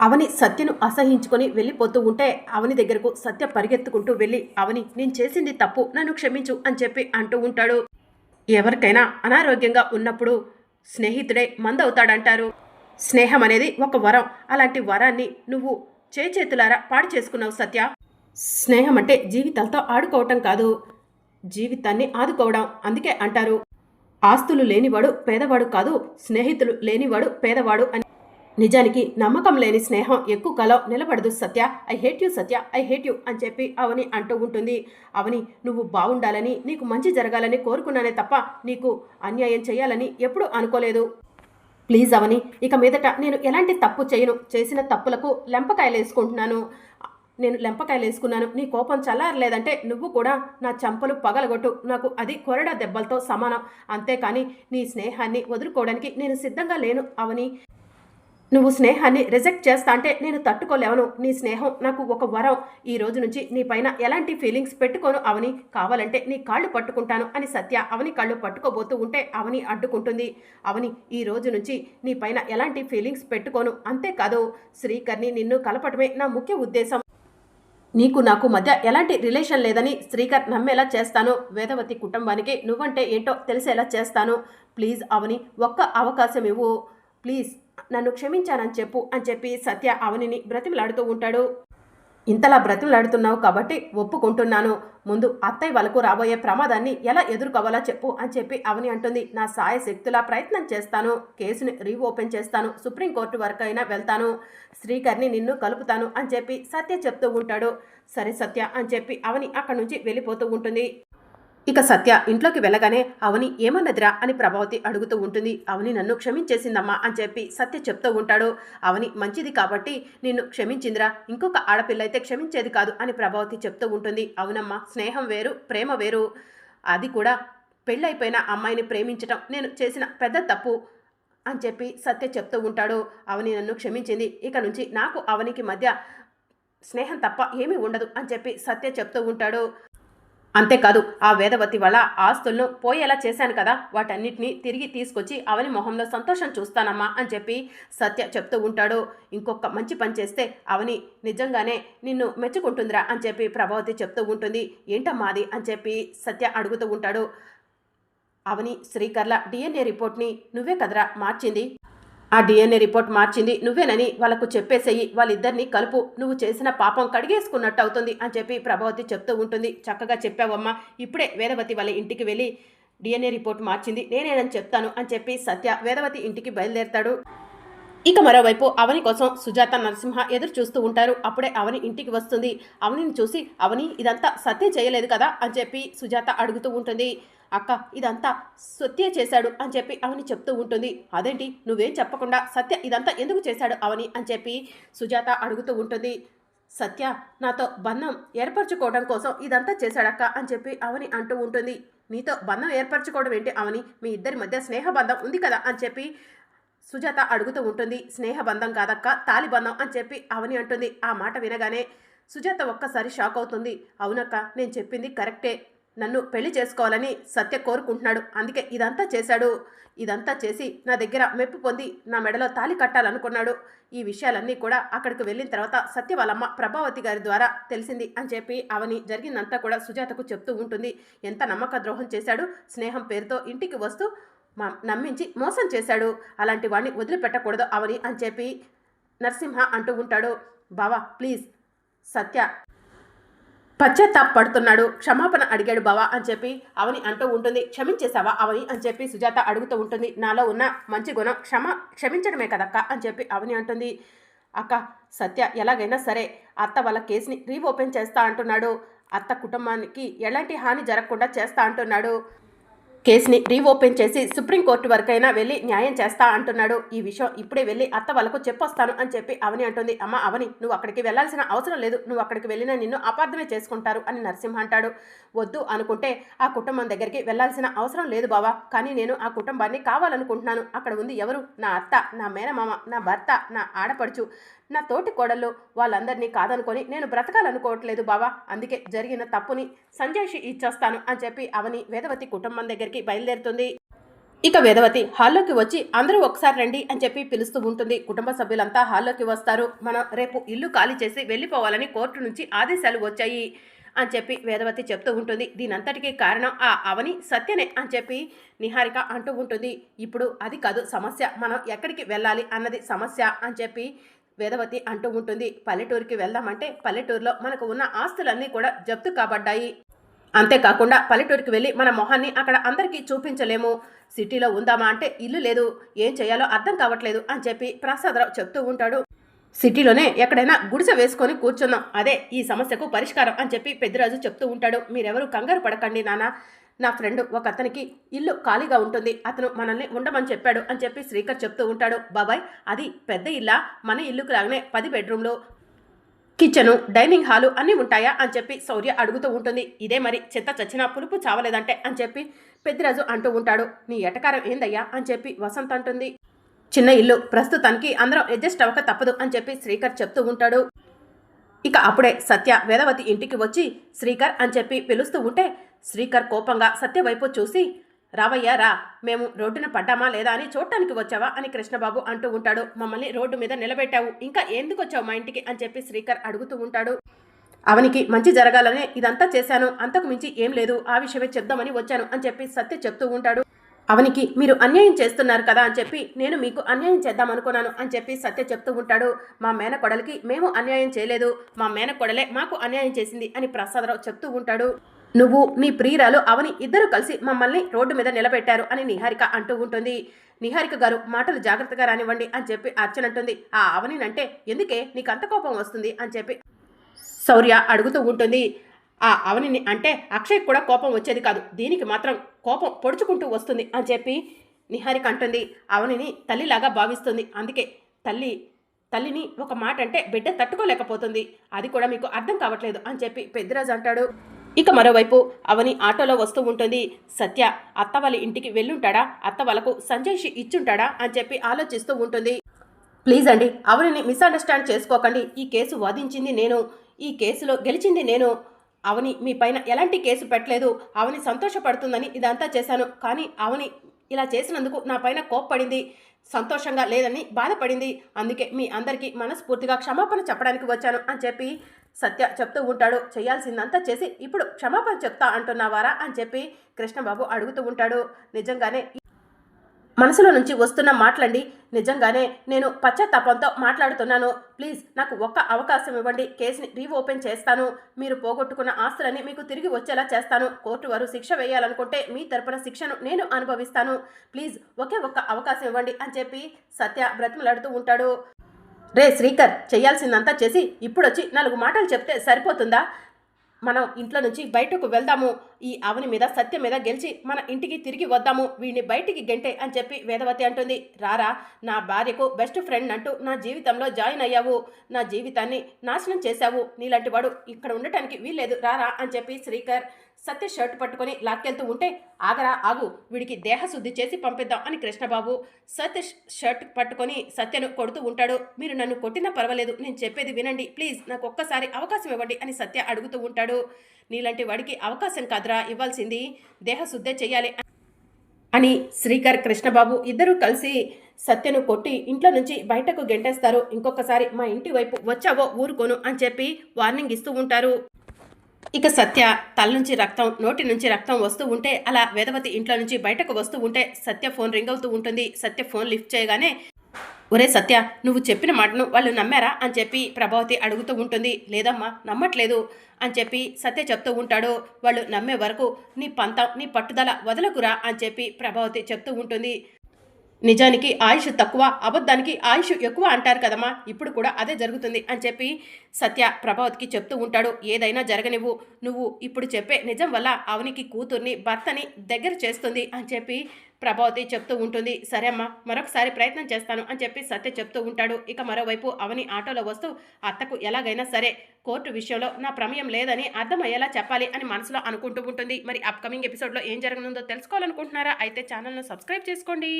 అవని సత్యను అసహించుకొని వెళ్ళిపోతూ ఉంటే అవని దగ్గరకు సత్య పరిగెత్తుకుంటూ వెళ్ళి అవని నేను చేసింది తప్పు నన్ను క్షమించు అని చెప్పి అంటూ ఉంటాడు. ఎవరికైనా అనారోగ్యంగా ఉన్నప్పుడు స్నేహితుడే మందవుతాడంటారు. స్నేహం అనేది ఒక వరం. అలాంటి వరాన్ని నువ్వు చేతులారా పాడు చేసుకున్నావు సత్య? స్నేహం అంటే జీవితాలతో ఆడుకోవటం కాదు. జీవితాన్ని ఆదుకోవడం అందుకే అంటారు. ఆస్తులు లేనివాడు పేదవాడు కాదు స్నేహితులు లేనివాడు పేదవాడు అని నిజానికి నమ్మకం లేని స్నేహం ఎక్కువ కాలం నిలబడదు Satya. I hate you Satya. I hate you అని చెప్పి అవని అంటూ ఉంటుంది. అవని నువ్వు బాగుండాలని నీకు మంచి జరగాలని కోరుకున్నానే తప్ప నీకు అన్యాయం చేయాలని ఎప్పుడూ అనుకోలేదు. ప్లీజ్ అవని ఇక మీదట నేను ఎలాంటి తప్పు చేయను. చేసిన తప్పులకు లెంపకాయలు వేసుకుంటున్నాను. నేను లెంపకాయలు వేసుకున్నాను. నీ కోపం చల్లారలేదంటే నువ్వు కూడా నా చంపలు పగలగొట్టు. నాకు అది కొరడా దెబ్బలతో సమానం. అంతేకాని నీ స్నేహాన్ని వదులుకోవడానికి నేను సిద్ధంగా లేను అవని. నువ్వు స్నేహాన్ని రిజెక్ట్ చేస్తా అంటే నేను తట్టుకోలేవను. నీ స్నేహం నాకు ఒక వరం. ఈ రోజు నుంచి నీ పైన ఎలాంటి ఫీలింగ్స్ పెట్టుకోను అవని. కావాలంటే నీ కాళ్ళు పట్టుకుంటాను అని సత్య అవని కాళ్ళు పట్టుకోబోతూ ఉంటే అవని అడ్డుకుంటుంది. అవని ఈ రోజు నుంచి నీ పైన ఎలాంటి ఫీలింగ్స్ పెట్టుకోను? అంతేకాదు శ్రీకర్ని నిన్ను కలపటమే నా ముఖ్య ఉద్దేశం. నీకు నాకు మధ్య ఎలాంటి రిలేషన్ లేదని శ్రీకర్ నమ్మేలా చేస్తాను. వేదవతి కుటుంబానికి నువ్వంటే ఏంటో తెలిసేలా చేస్తాను. ప్లీజ్ అవని ఒక్క అవకాశం ఇవ్వు. ప్లీజ్ నన్ను క్షమించానని చెప్పు అని చెప్పి సత్య అవనిని బ్రతిమలాడుతూ ఉంటాడు. ఇంతలా బ్రతిమలాడుతున్నావు కాబట్టి ఒప్పుకుంటున్నాను. ముందు అత్తయ్య వాళ్ళకు రాబోయే ప్రమాదాన్ని ఎలా ఎదుర్కోవాలో చెప్పు అని చెప్పి అవని అంటుంది. నా సాయ శక్తులా ప్రయత్నం చేస్తాను. కేసుని రీఓపెన్ చేస్తాను. సుప్రీంకోర్టు వరకు అయినా వెళ్తాను. శ్రీకర్ని నిన్ను కలుపుతాను అని చెప్పి సత్య చెప్తూ ఉంటాడు. సరే సత్య అని చెప్పి అవని అక్కడి నుంచి వెళ్ళిపోతూ ఉంటుంది. ఇక సత్య ఇంట్లోకి వెళ్ళగానే అవని ఏమన్నదిరా? అని ప్రభావతి అడుగుతూ ఉంటుంది. అవని నన్ను క్షమించేసిందమ్మా అని చెప్పి సత్య చెప్తూ ఉంటాడు. అవని మంచిది కాబట్టి నిన్ను క్షమించిందిరా. ఇంకొక ఆడపిల్ల అయితే క్షమించేది కాదు అని ప్రభావతి చెప్తూ ఉంటుంది. అవునమ్మా స్నేహం వేరు ప్రేమ వేరు. అది కూడా పెళ్ళైపోయిన అమ్మాయిని ప్రేమించటం. నేను చేసిన పెద్ద తప్పు అని చెప్పి సత్య చెప్తూ ఉంటాడు. అవని నన్ను క్షమించింది. ఇక నుంచి నాకు అవనికి మధ్య స్నేహం తప్ప ఏమీ ఉండదు అని చెప్పి సత్య చెప్తూ ఉంటాడు. అంతేకాదు ఆ వేదవతి వల్ల ఆస్తులను పోయేలా చేశాను కదా వాటన్నిటిని తిరిగి తీసుకొచ్చి అవని మొహంలో సంతోషం చూస్తానమ్మా అని చెప్పి సత్య చెప్తూ ఉంటాడు. ఇంకొక మంచి పని చేస్తే అవని నిజంగానే నిన్ను మెచ్చుకుంటుందిరా అని చెప్పి ప్రభావతి చెప్తూ ఉంటుంది. ఏంటమ్మా అది అని చెప్పి సత్య అడుగుతూ ఉంటాడు. అవని శ్రీకర్ల డిఎన్ఏ రిపోర్ట్ని నువ్వే కదరా మార్చింది. ఆ డిఎన్ఏ రిపోర్ట్ మార్చింది. నువ్వేనని వాళ్ళకు చెప్పేసేయి. వాళ్ళిద్దరిని కలుపు. నువ్వు చేసిన పాపం కడిగేసుకున్నట్టు అవుతుంది అని చెప్పి ప్రభావతి చెప్తూ ఉంటుంది. చక్కగా చెప్పావమ్మా. ఇప్పుడే వేదవతి వాళ్ళ ఇంటికి వెళ్ళి డిఎన్ఏ రిపోర్ట్ మార్చింది. నేనేనని చెప్తాను అని చెప్పి సత్య వేదవతి ఇంటికి బయలుదేరతాడు. ఇక మరోవైపు అవని కోసం సుజాత నరసింహ ఎదురు చూస్తూ ఉంటారు. అప్పుడే అవని ఇంటికి వస్తుంది. అవనిని చూసి అవని ఇదంతా సత్య చేయలేదు కదా? అని చెప్పి సుజాత అడుగుతూ ఉంటుంది. అక్క ఇదంతా సత్య చేశాడు అని చెప్పి అవని చెప్తూ ఉంటుంది. అదేంటి? నువ్వేం చెప్పకుండా సత్య ఇదంతా ఎందుకు చేశాడు అవని అని చెప్పి సుజాత అడుగుతూ ఉంటుంది. సత్య నాతో బంధం ఏర్పరచుకోవడం కోసం ఇదంతా చేశాడక్క అని చెప్పి అవని అంటూ ఉంటుంది. నీతో బంధం ఏర్పరచుకోవడం ఏంటి అవని? మీ ఇద్దరి మధ్య స్నేహబంధం ఉంది కదా అని చెప్పి సుజాత అడుగుతూ ఉంటుంది. స్నేహబంధం కాదక్క తాలిబంధం అని చెప్పి అవని అంటుంది. ఆ మాట వినగానే సుజాత ఒక్కసారి షాక్ అవుతుంది. అవునక్క నేను చెప్పింది కరెక్టే. నన్ను పెళ్ళి చేసుకోవాలని సత్య కోరుకుంటున్నాడు. అందుకే ఇదంతా చేశాడు. ఇదంతా చేసి నా దగ్గర మెప్పు పొంది నా మెడలో తాలి కట్టాలనుకున్నాడు. ఈ విషయాలన్నీ కూడా అక్కడికి వెళ్ళిన తర్వాత సత్య వాళ్ళమ్మ ప్రభావతి గారి ద్వారా తెలిసింది అని చెప్పి అవని జరిగిందంతా కూడా సుజాతకు చెప్తూ ఉంటుంది. ఎంత నమ్మక ద్రోహం చేశాడు స్నేహం పేరుతో ఇంటికి వస్తూ మా నమ్మించి మోసం చేశాడు. అలాంటి వాడిని వదిలిపెట్టకూడదు అవని అని చెప్పి నరసింహ అంటూ ఉంటాడు. బావా ప్లీజ్ సత్య పశ్చాత్తాప పడుతున్నాడు క్షమాపణ అడిగాడు బావా అని చెప్పి అవని అంటూ ఉంటుంది. క్షమించేశావా అవని అని చెప్పి సుజాత అడుగుతూ ఉంటుంది. నాలో ఉన్న మంచి గుణం క్షమ క్షమించడమే కదక్క అని చెప్పి అవని అంటుంది. అక్క సత్య ఎలాగైనా సరే అత్త వాళ్ళ కేసుని రీఓపెన్ చేస్తా అంటున్నాడు. అత్త కుటుంబానికి ఎలాంటి హాని జరగకుండా చేస్తా అంటున్నాడు. కేసుని రీఓపెన్ చేసి సుప్రీంకోర్టు వరకైనా వెళ్ళి న్యాయం చేస్తా అంటున్నాడు. ఈ విషయం ఇప్పుడే వెళ్ళి అత్త వాళ్ళకు చెప్పొస్తాను అని చెప్పి అవని అంటుంది. అమ్మ అవని నువ్వు అక్కడికి వెళ్ళాల్సిన అవసరం లేదు. నువ్వు అక్కడికి వెళ్ళినా నిన్ను అపార్థమే చేసుకుంటారు అని నరసింహ అంటాడు. వద్దు అనుకుంటే ఆ కుటుంబం దగ్గరికి వెళ్ళాల్సిన అవసరం లేదు బావా. కానీ నేను ఆ కుటుంబాన్ని కావాలనుకుంటున్నాను. అక్కడ ఉంది ఎవరు? నా అత్త నా మేనమామ నా భర్త నా ఆడపడుచు. నా తోటి కోడళ్ళు వాళ్ళందరినీ కాదనుకొని నేను బ్రతకాలనుకోవట్లేదు బావా. అందుకే జరిగిన తప్పుని సంజయ్షి ఇచ్చేస్తాను అని చెప్పి అవని వేదవతి కుటుంబం దగ్గరికి బయలుదేరుతుంది. ఇక వేదవతి హాల్లోకి వచ్చి అందరూ ఒకసారి రండి అని చెప్పి పిలుస్తూ ఉంటుంది. కుటుంబ సభ్యులంతా హాల్లోకి వస్తారు. మనం రేపు ఇల్లు ఖాళీ చేసి వెళ్ళిపోవాలని కోర్టు నుంచి ఆదేశాలు వచ్చాయి అని చెప్పి వేదవతి చెప్తూ ఉంటుంది. దీనంతటికీ కారణం ఆ అవని సత్యనే అని చెప్పి నిహారిక అంటూ ఉంటుంది. ఇప్పుడు అది కాదు సమస్య. మనం ఎక్కడికి వెళ్ళాలి అన్నది సమస్య అని చెప్పి వేదవతి అంటూ ఉంటుంది పల్లెటూరుకి వెళ్దామంటే పల్లెటూరులో మనకు ఉన్న ఆస్తులన్నీ కూడా జప్తు కాబడ్డాయి. అంతేకాకుండా పల్లెటూరుకి వెళ్ళి మన మొహాన్ని అక్కడ అందరికీ చూపించలేము. సిటీలో ఉందామా అంటే ఇల్లు లేదు ఏం చేయాలో అర్థం కావట్లేదు అని చెప్పి ప్రసాదరావు చెప్తూ ఉంటాడు. సిటీలోనే ఎక్కడైనా గుడిసె వేసుకొని కూర్చుందాం అదే ఈ సమస్యకు పరిష్కారం అని చెప్పి పెద్దరాజు చెప్తూ ఉంటాడు. మీరెవరు కంగారు పడకండి నాన్న నా ఫ్రెండ్ ఒక అతనికి ఇల్లు ఖాళీగా ఉంటుంది. అతను మనల్ని ఉండమని చెప్పాడు అని చెప్పి శ్రీకర్ చెప్తూ ఉంటాడు. బాబాయ్ అది పెద్ద ఇల్లా? మన ఇల్లుకు లాగానే పది బెడ్రూమ్లు కిచెను డైనింగ్ హాలు అన్నీ ఉంటాయా? అని చెప్పి శౌర్య అడుగుతూ ఉంటుంది. ఇదే మరి చెత్త చచ్చిన పులుపు చావలేదంటే అని చెప్పి పెద్దిరాజు అంటూ ఉంటాడు. నీ ఎటకారం ఏందయ్యా? అని చెప్పి వసంత్ అంటుంది. చిన్న ఇల్లు ప్రస్తుతానికి అందరం అడ్జస్ట్ అవ్వక తప్పదు అని చెప్పి శ్రీకర్ చెప్తూ ఉంటాడు. ఇక అప్పుడే సత్య వేదవతి ఇంటికి వచ్చి శ్రీకర్ అని చెప్పి పిలుస్తూ ఉంటే శ్రీకర్ కోపంగా సత్య వైపు చూసి రావయ్యా రా. మేము రోడ్డున పడ్డామా లేదా అని చూడటానికి వచ్చావా? అని కృష్ణబాబు అంటూ ఉంటాడు. మమ్మల్ని రోడ్డు మీద నిలబెట్టావు. ఇంకా ఎందుకు వచ్చావు మా ఇంటికి? అని చెప్పి శ్రీకర్ అడుగుతూ ఉంటాడు. అవనికి మంచి జరగాలనే ఇదంతా చేశాను. అంతకు మించి ఏం లేదు. ఆ విషయమే చెప్దామని వచ్చాను అని చెప్పి సత్య చెప్తూ ఉంటాడు. అవనికి మీరు అన్యాయం చేస్తున్నారు కదా అని చెప్పి నేను మీకు అన్యాయం చేద్దాం అనుకున్నాను అని చెప్పి సత్య చెప్తూ ఉంటాడు. మా మేనకొడలకి మేము అన్యాయం చేయలేదు. మా మేనకొడలే మాకు అన్యాయం చేసింది అని ప్రసాదరావు చెప్తూ ఉంటాడు. నువ్వు నీ ప్రియురాలు అవని ఇద్దరు కలిసి మమ్మల్ని రోడ్డు మీద నిలబెట్టారు అని నిహారిక అంటూ ఉంటుంది. నిహారిక గారు మాటలు జాగ్రత్తగా రానివ్వండి అని చెప్పి అర్చనంటుంది ఆ అవనినంటే ఎందుకే నీకు అంత కోపం వస్తుంది అని చెప్పి శౌర్య అడుగుతూ ఉంటుంది. ఆ అవనిని అంటే అక్షయ్ కూడా కోపం వచ్చేది కాదు. దీనికి మాత్రం కోపం పొడుచుకుంటూ వస్తుంది అని చెప్పి నిహారిక అంటుంది. అవనిని తల్లిలాగా భావిస్తుంది. అందుకే తల్లి తల్లిని ఒక మాట అంటే బిడ్డ తట్టుకోలేకపోతుంది. అది కూడా మీకు అర్థం కావట్లేదు అని చెప్పి పెద్దిరాజు అంటాడు. ఇక మరోవైపు అవని ఆటోలో వస్తూ ఉంటుంది. సత్య అత్త వాళ్ళ ఇంటికి వెళ్ళుంటాడా? అత్త వాళ్ళకు సంజయ్ ఇచ్చుంటాడా? అని చెప్పి ఆలోచిస్తూ ఉంటుంది. ప్లీజ్ అండి అవనిని మిస్అండర్స్టాండ్ చేసుకోకండి. ఈ కేసు వాదించింది నేను. ఈ కేసులో గెలిచింది నేను. అవని మీ పైన ఎలాంటి కేసు పెట్టలేదు అవని సంతోషపడుతుందని ఇదంతా చేశాను. కానీ అవని ఇలా చేసినందుకు నా పైన కోప్పడింది సంతోషంగా లేదని బాధపడింది. అందుకే మీ అందరికీ మనస్ఫూర్తిగా క్షమాపణ చెప్పడానికి వచ్చాను అని చెప్పి సత్య చెప్తూ ఉంటాడు. చేయాల్సిందంతా చేసి ఇప్పుడు క్షమాపణ చెప్తా అంటున్నావారా? అని చెప్పి కృష్ణబాబు అడుగుతూ ఉంటాడు. నిజంగానే మనసులో నుంచి వస్తున్న మాటలండి. నిజంగానే నేను పశ్చాత్తాపంతో మాట్లాడుతున్నాను. ప్లీజ్ నాకు ఒక్క అవకాశం ఇవ్వండి. కేసుని రీఓపెన్ చేస్తాను. మీరు పోగొట్టుకున్న ఆస్తులని మీకు తిరిగి వచ్చేలా చేస్తాను. కోర్టు వారు శిక్ష వేయాలనుకుంటే మీ తరపున శిక్షను నేను అనుభవిస్తాను. ప్లీజ్ ఒకే ఒక్క అవకాశం ఇవ్వండి అని చెప్పి సత్య బ్రతిమలాడుతూ ఉంటాడు. రే శ్రీకర్ చేయాల్సిందంతా చేసి ఇప్పుడొచ్చి నాలుగు మాటలు చెప్తే సరిపోతుందా? మనం ఇంట్లో నుంచి బయటకు వెళ్దాము. ఈ అవని మీద సత్యం మీద గెలిచి మన ఇంటికి తిరిగి వద్దాము. వీడిని బయటికి గెంటే అని చెప్పి వేదవతి అంటుంది. రారా నా భార్యకు బెస్ట్ ఫ్రెండ్ అంటూ నా జీవితంలో జాయిన్ అయ్యావు. నా జీవితాన్ని నాశనం చేశావు. నీలాంటి వాడు ఇక్కడ ఉండటానికి వీల్లేదు. రారా అని చెప్పి శ్రీకర్ సత్య షర్ట్ పట్టుకొని లాక్కెళ్తూ ఉంటే ఆగరా ఆగు వీడికి దేహశుద్ధి చేసి పంపిద్దాం అని కృష్ణబాబు సత్య షర్ట్ పట్టుకొని సత్యను కొడుతూ ఉంటాడు. మీరు నన్ను కొట్టినా పర్వాలేదు నేను చెప్పేది వినండి. ప్లీజ్ నాకు ఒక్కసారి అవకాశం ఇవ్వండి అని సత్య అడుగుతూ ఉంటాడు. నీలాంటి వాడికి అవకాశం కాదురా ఇవ్వాల్సింది దేహశుద్ధే చేయాలి అని శ్రీకర్ కృష్ణబాబు ఇద్దరూ కలిసి సత్యను కొట్టి ఇంట్లో నుంచి బయటకు గెంటేస్తారు. ఇంకొకసారి మా ఇంటి వైపు వచ్చావో ఊరుకోను అని చెప్పి వార్నింగ్ ఇస్తూ ఉంటారు. ఇక సత్య తల నుంచి రక్తం నోటి నుంచి రక్తం వస్తూ ఉంటే అలా వేదవతి ఇంట్లో నుంచి బయటకు వస్తూ ఉంటే సత్య ఫోన్ రింగ్ అవుతూ ఉంటుంది. సత్య ఫోన్ లిఫ్ట్ చేయగానే ఒరే సత్య నువ్వు చెప్పిన మాటను వాళ్ళు నమ్మారా? అని చెప్పి ప్రభావతి అడుగుతూ ఉంటుంది. లేదమ్మా నమ్మట్లేదు అని చెప్పి సత్య చెప్తూ ఉంటాడు. వాళ్ళు నమ్మే వరకు నీ పంతం నీ పట్టుదల వదలకురా అని చెప్పి ప్రభావతి చెప్తూ ఉంటుంది. నిజానికి ఆయుష్ తక్కువ అబద్ధానికి ఆయుష్ ఎక్కువ అంటారు కదమ్మా. ఇప్పుడు కూడా అదే జరుగుతుంది అని చెప్పి సత్య ప్రభావతికి చెప్తూ ఉంటాడు. ఏదైనా జరగనివ్వు. నువ్వు ఇప్పుడు చెప్పే నిజం వల్ల అవనికి కూతుర్ని భర్తని దగ్గర చేస్తుంది అని చెప్పి ప్రభావతి చెప్తూ ఉంటుంది. సరే అమ్మా మరొకసారి ప్రయత్నం చేస్తాను అని చెప్పి సత్య చెప్తూ ఉంటాడు. ఇక మరోవైపు అవని ఆటోలో వస్తూ అత్తకు ఎలాగైనా సరే కోర్టు విషయంలో నా ప్రమేయం లేదని అర్థమయ్యేలా చెప్పాలి అని మనసులో అనుకుంటూ ఉంటుంది. మరి అప్కమింగ్ ఎపిసోడ్లో ఏం జరగనుందో తెలుసుకోవాలనుకుంటున్నారా? అయితే ఛానల్ను సబ్స్క్రైబ్ చేసుకోండి.